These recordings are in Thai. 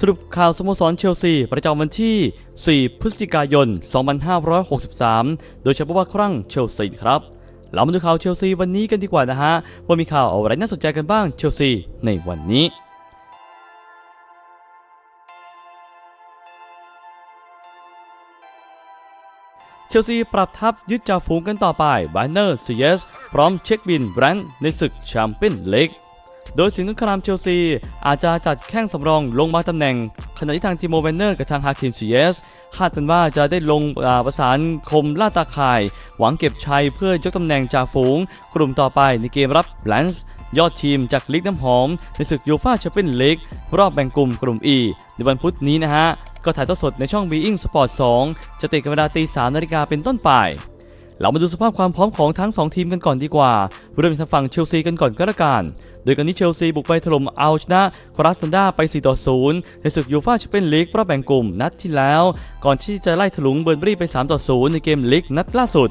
สรุปข่าวสโมสรเชลซี ประจำวันที่ 4 พฤศจิกายน 2563 โดยเฉพาะว่าครั้งเชลซีครับ เรามาดูข่าวเชลซีวันนี้กันดีกว่านะฮะ ว่ามีข่าวอะไรน่าสนใจกันบ้างเชลซีในวันนี้เชลซีปรับทัพยึดจ่าฝูงกันต่อไปบาเนอร์ซูเยสพร้อมเช็คบินแบรนด์ในศึกแชมเปี้ยนลีก โดยสิงห์สงครามเชลซี อาจจะจัดแข้งสำรองลงมาตำแหน่ง ขณะที่ทางทีโมเวนเนอร์กับทางฮาคิมซูเยสคาดกันว่าจะได้ลงประสานคมล่าตาข่าย หวังเก็บชัยเพื่อยกตำแหน่งจ่าฝูง กลุ่มต่อไปในเกมรับแลนส์ยอดทีมจากลีกน้ำหอม ในศึกยูฟ่าแชมเปี้ยนลีกรอบแบ่งกลุ่มกลุ่ม E ในวันพุธนี้นะฮะ ก็ถ่ายทอดสดในช่อง Being Sport 2 จะติดกันเวลาตี3นาฬิกาเป็นต้นไป เรามาดูสภาพความพร้อมของทั้ง 2 ทีมกันก่อนดีกว่า เริ่มทางฝั่งเชลซีกันก่อนก็แล้วกัน โดยกันนี้เชลซีบุกไปถล่มเอาชนะคราสซันดาไป 4 ต่อ 0 ในศึกยูฟ่าแชมเปี้ยนลีกรอบแบ่งกลุ่มนัดที่แล้ว ก่อนที่จะไล่ถลุงเบอร์นบรีไป 3 ต่อ 0 ในเกมลีกนัดล่าสุด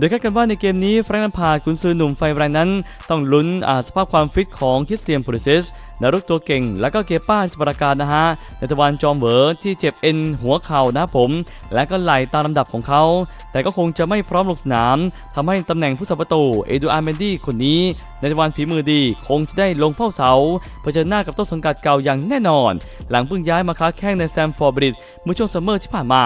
โดยคาดกันว่าในเกมนี้แฟรงค์ลัมพาร์ดกุนซือหนุ่มไฟแรงนั้น ต้องลุ้นสภาพความฟิตของคริสเตียนพูลิซิสนารุกตัวเก่ง และก็เกป้าสปราการนะฮะในตะวันจอมเวอร์ที่เจ็บเอ็นหัวเข่านะผม และก็ไหลตามลำดับของเขา แต่ก็คงจะไม่พร้อมลงสนามทำให้ตำแหน่งผู้สับประตูเอดูอาร์เมนดี้คนนี้ในตะวันฝีมือดีคงจะได้ลงเฝ้าเสาเผชิญหน้ากับต้นสังกัดเก่าอย่างแน่นอน หลังเพิ่งย้ายมาค้าแข้งในแซมฟอร์บริดเมื่อช่วงซัมเมอร์ที่ผ่านมา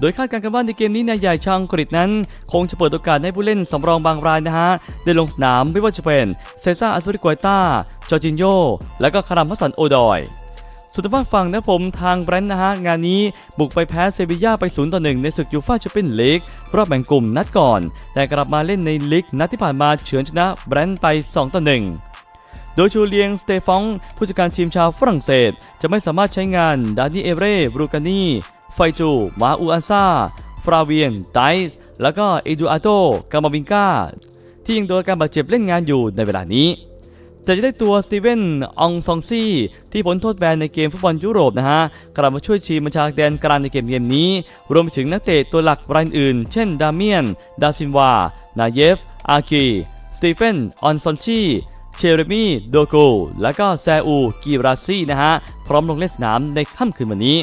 โดยคาดการณ์กันว่าในเกมนี้นายใหญ่ชางกฤษนั้น คงจะเปิดโอกาสให้ผู้เล่นสำรองบางรายนะฮะ ได้ลงสนามไม่ว่าจะเป็นเซซ่าอัสริกวยต้า จอร์จินโย และก็คารัมพัสันโอดอยสุดท้ายฝั่งนะผมทางแบรนด์นะฮะ งานนี้บุกไปแพ้เซบีย่าไป 0 ต่อ 1 ในศึกยูฟ่าแชมเปี้ยนลีกรอบแบ่งกลุ่มนัดก่อน แต่กลับมาเล่นในลีกนัดที่ผ่านมาเฉือนชนะแบรนด์ไป 2 ต่อ 1 โดยชูเลียงสเตฟอง ผู้จัดการทีมชาวฝรั่งเศส จะไม่สามารถใช้งานดานิเอเร่บรูกานี ไฟจู มาอูอันซาฟราเวียน ไดส์แล้วก็เอดูอาโตกามาวิงกาที่ยังโดนการบาดเจ็บเล่นงานอยู่ในเวลานี้ แต่จะได้ตัวสตีเวนองซองซี่ ที่พ้นโทษแบนในเกมฟุตบอลยุโรปนะฮะ กลับมาช่วยทีมบัญชาแดนกลางในเกมเกมนี้ รวมไปถึงนักเตะตัวหลักรายอื่น เช่น ดาเมียน ดาซินวา นาเยฟ อากี สตีเฟน ออนซอนชีเชเรมีโดโก และก็แซอูกิราซีนะฮะ พร้อมลงเล่นสนามในค่ำคืนวันนี้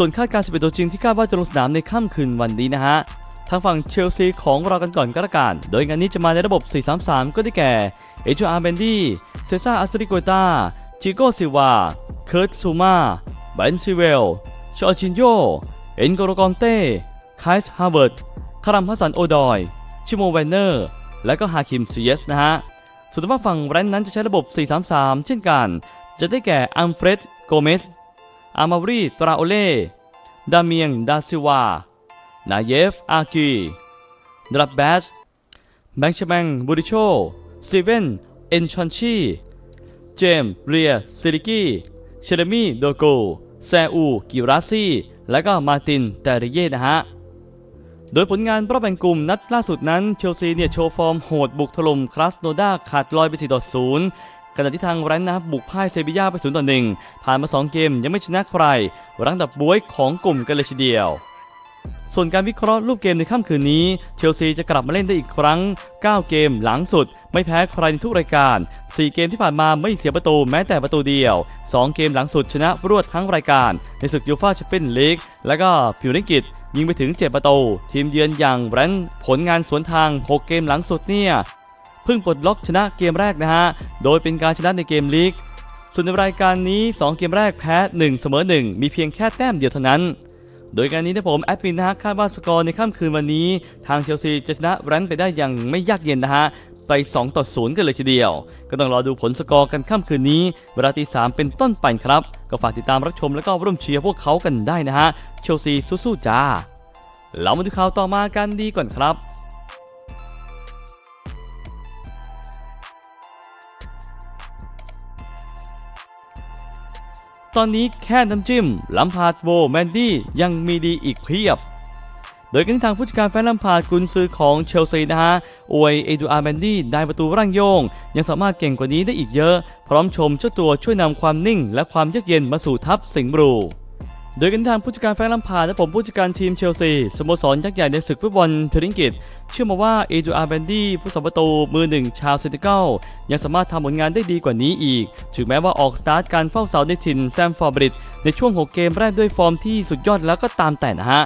ส่วนคาดการณ์11ตัวจริงที่คาดว่าจะลงสนามในค่ำคืนวันนี้นะฮะทางฝั่งเชลซีของเรากันก่อนก็แล้วกัน โดยงานนี้จะมาในระบบ 4-3-3 ก็ได้แก่ เอจูอาร์เบนดี้ เซซ่าอัสริโกตาจิโกซิวา เคิร์ตซูมาเบนซิเวล ชอชินโย เอ็นโกโรกอนเต้ไคส์ฮาร์เวิร์ด คารัมฮัสันโอดอย ชิโมเวนเนอร์ และก็ฮาคิมซีเยสนะฮะ ส่วนทางฝั่งแรนนั้นจะใช้ระบบ 4-3-3 เช่นกัน จะได้แก่อัมเฟรด โกเมส อามารีตราโอเล่ดาเมียงดาซิวา นาเยฟ อากีดรับแบสแบงชแมงบูริโชสตีเวนเอนชอนชี เจมส์เรียซิริกี้เชเรมีโดโก แซอูกิราซีและก็มาตินเตเรเย่นะฮะ โดยผลงานรอบแบ่งกลุ่มนัดล่าสุดนั้น เชลซีเนี่ยโชว์ฟอร์มโหดบุกถล่มคลาสโนดาขาดลอยไป4ต่อ0 ขณะที่ทางแรนนะครับบุกพ่ายเซบีย่าไป0ต่อ1ผ่านมา 2 เกมยังไม่ชนะใคร รังดับบวยของกลุ่มกันเลยทีเดียว ส่วนการวิเคราะห์รูปเกมในค่ำคืนนี้ เชลซีจะกลับมาเล่นได้อีกครั้ง 9 เกมหลังสุด ไม่แพ้ใครในทุกรายการ 4 เกมที่ผ่านมาไม่เสียประตูแม้แต่ประตูเดียว 2 เกมหลังสุดชนะรวดทั้งรายการ ในศึกยูฟ่าแชมเปี้ยนลีกและก็พิวริกิตยิงไปถึง 7 ประตู ทีมเยือนอย่างแบรนท์ผลงานสวนทาง 6 เกมหลังสุดเนี่ย พิ่งปลดล็อกชนะเกมแรกนะฮะ โดยเป็นการชนะในเกมลีก ส่วนในรายการนี้ 2 เกมแรกแพ้ 1 เสมอ 1 มีเพียงแค่แต้มเดียวเท่านั้น โดยการนี้นะผมแอดมินนะฮะคาดว่าสกอร์ในค่ำคืนวันนี้ ทางเชลซีจะชนะแรนท์ไปได้อย่างไม่ยากเย็นนะฮะไป 2 ต่อ 0 กันเลยทีเดียว ก็ต้องรอดูผลสกอร์กันค่ำคืนนี้ เวลาตี3เป็นต้นไปครับ ก็ฝากติดตามรับชมแล้วก็ร่วมเชียร์พวกเขากันได้นะฮะ เชลซีสู้ๆจ้า เรามาดูข่าวต่อมากันดีก่อนครับ ตอนนี้แค่น้ำจิ้มลัมพาร์ดโวแมนดี้ยังมีดีอีกเพียบ โดยกันที่ทางผู้จัดการแฟนลัมพาร์ดกุนซือของเชลซีนะฮะ อวยเอดูอาร์แมนดี้ได้ประตูร่างโยง ยังสามารถเก่งกว่านี้ได้อีกเยอะ พร้อมชมเจ้าตัวช่วยนำความนิ่งและความเยือกเย็นมาสู่ทัพสิงห์บลู โดยกันทางผู้จัดการแฟรงค์ลัมพาร์ดและผมผู้จัดการทีมเชลซีสโมสรยักษ์ใหญ่ในศึกฟุตบอลเทอริงกิตเชื่อมาว่าเอดูอาร์แบนดี้ผู้สัมประตูมือหนึ่งชาวเซนติเกลยังสามารถทำผลงานได้ดีกว่านี้อีก ถึงแม้ว่าออกสตาร์ทการเฝ้าเสาในถิ่นแซมฟอร์บริดในช่วง 6 เกมแรกด้วยฟอร์มที่สุดยอดแล้วก็ตามแต่นะฮะ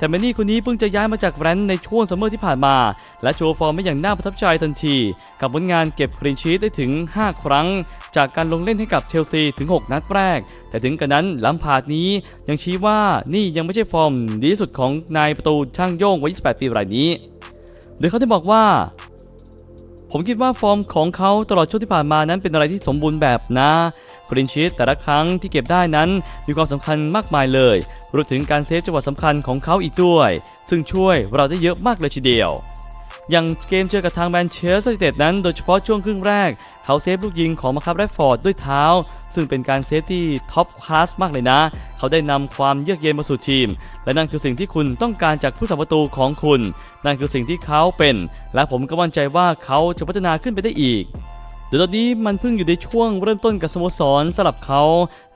แต่แมนนี่คนนี้เพิ่งจะย้ายมาจากแรนท์ในช่วงซัมเมอร์ที่ผ่านมา และโชว์ฟอร์มไม่อย่างน่าประทับใจทันที กับผลงานเก็บคลีนชีตได้ถึง 5 ครั้ง จากการลงเล่นให้กับเชลซีถึง 6 นัดแรก แต่ถึงกระนั้นลัมพาดนี้ยังชี้ว่านี่ยังไม่ใช่ฟอร์มดีที่สุดของนายประตูช่างโย่งวัย 28 ปีรายนี้ โดยเขาได้บอกว่าผมคิดว่าฟอร์มของเขาตลอดช่วงที่ผ่านมานั้นเป็นอะไรที่สมบูรณ์แบบนะ คลีนชีตแต่ละครั้งที่เก็บได้นั้นมีความสำคัญมากมายเลยรวมถึงการเซฟจังหวะสำคัญของเขาอีกด้วย ซึ่งช่วยเราได้เยอะมากเลยทีเดียวอย่างเกมเจอกับทางแมนเชสเตอร์ยูไนเต็ดนั้นโดยเฉพาะช่วงครึ่งแรก เขาเซฟลูกยิงของมาคับแรฟอร์ดด้วยเท้า ซึ่งเป็นการเซฟที่ท็อปคลาสมากเลยนะ เขาได้นำความเยือกเย็นมาสู่ทีม และนั่นคือสิ่งที่คุณต้องการจากผู้สัมประตูของคุณ นั่นคือสิ่งที่เขาเป็น และผมก็มั่นใจว่าเขาจะพัฒนาขึ้นไปได้อีก โดยตอนนี้มันเพิ่งอยู่ในช่วงเริ่มต้นกับสโมสรสำหรับเขา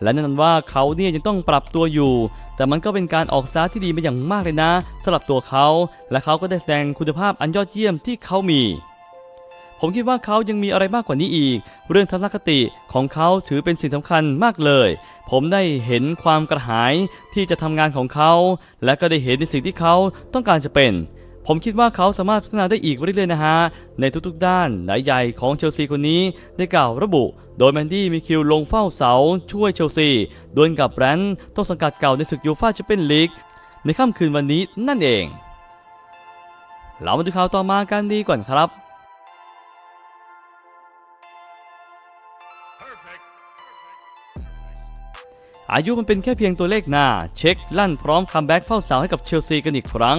และแน่นอนว่าเขาเนี่ยยังต้องปรับตัวอยู่ แต่มันก็เป็นการออกสตาที่ดีมาอย่างมากเลยนะสำหรับตัวเขา และเขาก็ได้แสดงคุณภาพอันยอดเยี่ยมที่เขามีผมคิดว่าเขายังมีอะไรมากกว่านี้อีก เรื่องทัศนคติของเขาถือเป็นสิ่งสำคัญมากเลย ผมได้เห็นความกระหายที่จะทำงานของเขา และก็ได้เห็นในสิ่งที่เขาต้องการจะเป็น ผมคิดว่าเขาสามารถพัฒนาได้อีกเรื่อยๆนะฮะ ในทุกๆด้านนายใหญ่ของเชลซีคนนี้ได้กล่าวระบุ โดยแมนดี้มีคิวลงเฝ้าเสาช่วยเชลซีดวลกับแบรนท์ต้นสังกัดเก่าในศึกยูฟ่าแชมเปี้ยนลีกในค่ำคืนวันนี้นั่นเอง เรามาดูข่าวต่อมากันดีก่อนครับอายุมันเป็นแค่เพียงตัวเลขหน้า เช็คลั่นพร้อมคัมแบ็กเฝ้าเสาให้กับเชลซีกันอีกครั้ง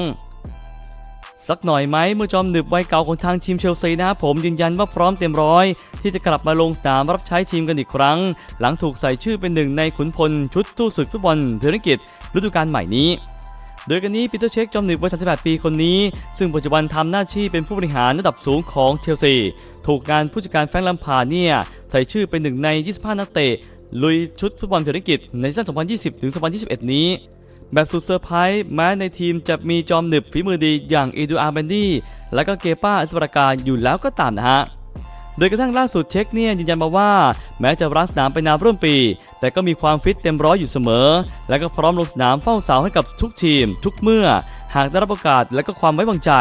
สักหน่อยไหมเมื่อจอมหนึบวัยเก่าของทางทีมเชลซีนะครับผมยืนยันว่าพร้อมเต็มร้อย ที่จะกลับมาลงสนามรับใช้ทีมกันอีกครั้ง หลังถูกใส่ชื่อเป็นหนึ่งในขุนพลชุดตู้ศึกฟุตบอลเทอร์นิกิตฤดูกาลใหม่นี้โดยกันนี้ปีเตอร์เช็คจอมหนึบวัย38ปีคนนี้ ซึ่งปัจจุบันทำหน้าที่เป็นผู้บริหารระดับสูงของเชลซี ถูกงานผู้จัดการแฟรงค์ลัมพาเนี่ยใส่ชื่อเป็นหนึ่งใน 25 นักเตะลุยชุดฟุตบอลเทอร์นิกิตในซีซั่น2020ถึง2021 นี้ แบบสุดเซอร์ไพรส์แม้ในทีมจะมีจอมหนึบฝีมือดีอย่างเอดูอาร์เบนดี้และก็เกป้าอัสปราการอยู่แล้วก็ตามนะฮะโดยกระทั่งล่าสุดเช็คเนี่ยยืนยันมาว่า แม้จะรักสนามไปนานร่วมปี แต่ก็มีความฟิตเต็มร้อยอยู่เสมอ และก็พร้อมลงสนามเฝ้าเสาให้กับทุกทีม ทุกเมื่อ หากได้รับโอกาสและก็ความไว้วางใจ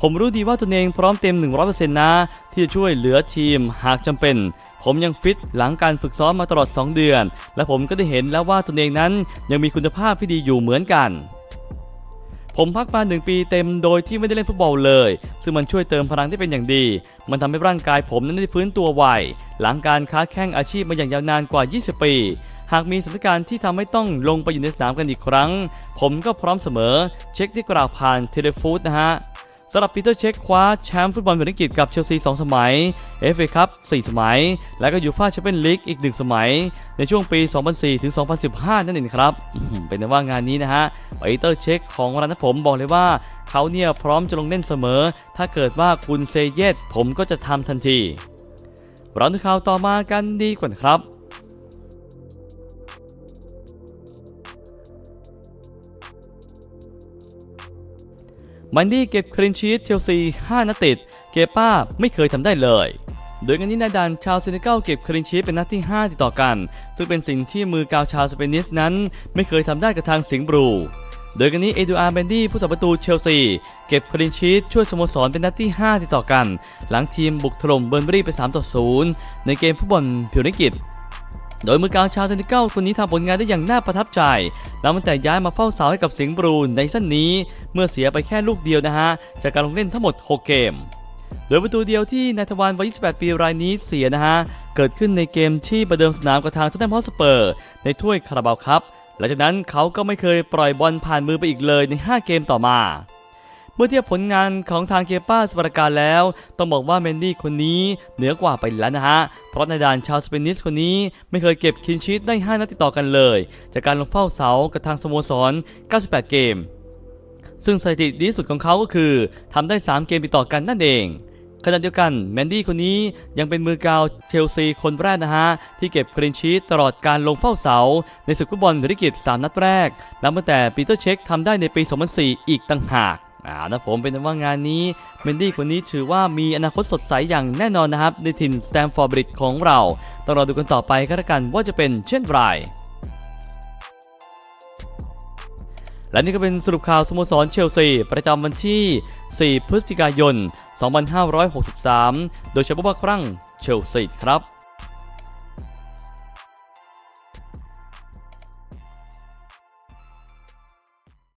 ผมรู้ดีว่าตนเองพร้อมเต็ม 100%นะ ที่จะช่วยเหลือทีมหากจำเป็น ผมยังฟิตหลังการฝึกซ้อมมาตลอด 2 เดือน และผมก็ได้เห็นแล้วว่าตนเองนั้นยังมีคุณภาพที่ดีอยู่เหมือนกันผมพักมา1ปีเต็มโดยที่ไม่ได้เล่นฟุตบอลเลย ซึ่งมันช่วยเติมพลังได้เป็นอย่างดี มันทำให้ร่างกายผมนั้นได้ฟื้นตัวไว หลังการค้าแข่งอาชีพมาอย่างยาวนานกว่า 20 ปี หากมีสถานการณ์ที่ทำให้ต้องลงไปอยู่ในสนามกันอีกครั้ง ผมก็พร้อมเสมอ เช็คที่กล่าวผ่านเทเลฟูดนะฮะ สำหรับปีเตอร์เช็คคว้าแชมป์ฟุตบอลพรีเมียร์ลีกกับเชลซี 2 สมัย FA คัพ4สมัย และก็ยูฟ่าแชมเปี้ยนลีกอีก 1 สมัย ในช่วงปี 2004 ถึง 2015 นั่นเองครับ เป็นว่างานนี้นะฮะปีเตอร์เช็คของร้านผมบอกเลยว่า เขาเนี่ยพร้อมจะลงเล่นเสมอ ถ้าเกิดว่าคุณเซเยตผมก็จะทำทันทีเราดูข่าวต่อมากันดีกว่าครับ มันดี้เก็บคลีนชีตเชลซี 5 นัดติด เกป้าไม่เคยทำได้เลย โดยกันนี้นายดานชาวเซเนกัลเก็บคลีนชีตเป็นนัดที่ 5 ติดต่อกัน ซึ่งเป็นสิ่งที่มือกาวชาวสเปนิสนั้น ไม่เคยทำได้กับทางสิงห์บลูโดยกันนี้เอดูอาร์เบนดี้ผู้สับประตูเชลซี เก็บคลีนชีตช่วยสโมสรเป็นนัดที่ 5 ติดต่อกัน หลังทีมบุกถล่มเบอร์นบรีไป3ต่อ0ในเกมฟุตบอลพรีเมียร์ลีก โดยมือกลางชาวเซนิเกิลคนนี้ทำผลงานได้อย่างน่าประทับใจหลังตั้งแต่ย้ายมาเฝ้าเสาให้กับสิงห์บรูนในสั้นนี้ เมื่อเสียไปแค่ลูกเดียวนะฮะ จากการลงเล่นทั้งหมด 6 เกม โดยประตูเดียวที่นายทวารวัย 28 ปีรายนี้เสียนะฮะ เกิดขึ้นในเกมที่ประเดิมสนามกับทางท็อตแนมฮอสเปอร์ ในถ้วยคาราบาวครับหลังจากนั้นเขาก็ไม่เคยปล่อยบอลผ่านมือไปอีกเลยใน 5 เกมต่อมา เมื่อเทียบผลงานของทางเกป้าสปาร์การแล้ว ต้องบอกว่าเมนดี้คนนี้เหนือกว่าไปแล้วนะฮะ เพราะในด่านชาวสเปนิสคนนี้ไม่เคยเก็บคินชีตได้ 5 นัดติดต่อกันเลย จากการลงเฝ้าเสากับทางสโมสร 98 เกม ซึ่งสถิติดีสุดของเขาก็คือทำได้ 3 เกมติดต่อกันนั่นเองขณะเดียวกันแมนดี้คนนี้ยังเป็นมือกาวเชลซีคนแรกนะฮะ ที่เก็บคลีนชีตตลอดการลงเฝ้าเสา ในศึกฟุตบอลริกิต3นัดแรกนับตั้งแต่ปีเตอร์เช็คทำได้ในปี 2004 อีกต่างหาก อ่านะผมเป็นว่างานนี้เมนดี้คนนี้ถือว่ามีอนาคตสดใสอย่างแน่นอนนะครับ ในถิ่นสแตมฟอร์บริดจ์ของเราต้องรอดูกันต่อไปก็แล้วกันว่าจะเป็นเช่นไรและนี่ก็เป็นสรุปข่าวสโมสรเชลซี ประจำวันที่ 4 พฤศจิกายน 2563 โดยเฉพาะว่าครั้งเชลซีครับ